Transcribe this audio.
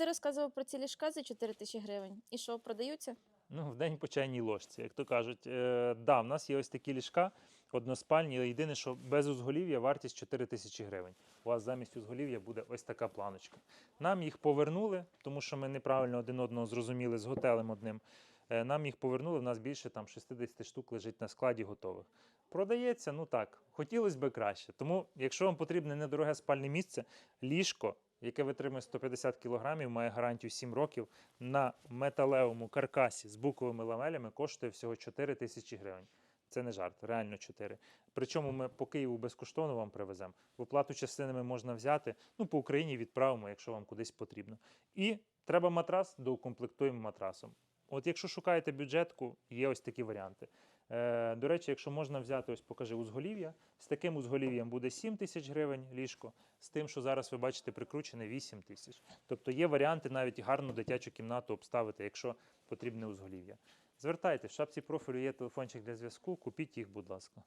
ти розказував про ці ліжка за 4 тисячі гривень. І що, продаються? Ну, в день по чайній ложці, як то кажуть. Е, да, в нас є ось такі ліжка односпальні. Єдине, що без узголів'я вартість 4 тисячі гривень. У вас замість узголів'я буде ось така планочка. Нам їх повернули, тому що ми неправильно один одного зрозуміли з готелем одним. Е, Нам їх повернули, в нас більше там 60 штук лежить на складі готових. Продається, ну так, хотілося б краще. Тому, якщо вам потрібне недороге спальне місце, ліжко, яке витримує 150 кг, має гарантію 7 років, на металевому каркасі з буковими ламелями коштує всього 4 тисячі гривень. Це не жарт, реально 4. Причому ми по Києву безкоштовно вам привеземо. В оплату частинами можна взяти, ну по Україні відправимо, якщо вам кудись потрібно. І треба матрас, доукомплектуємо матрасом. От якщо шукаєте бюджетку, є ось такі варіанти. Е, до речі, якщо можна взяти, ось покажи узголів'я. З таким узголів'ям буде 7 тисяч гривень ліжко, з тим, що зараз ви бачите, прикручене 8 тисяч. Тобто є варіанти навіть гарну дитячу кімнату обставити, якщо потрібне узголів'я. Звертайте, в шапці профілю є телефончик для зв'язку, купіть їх, будь ласка.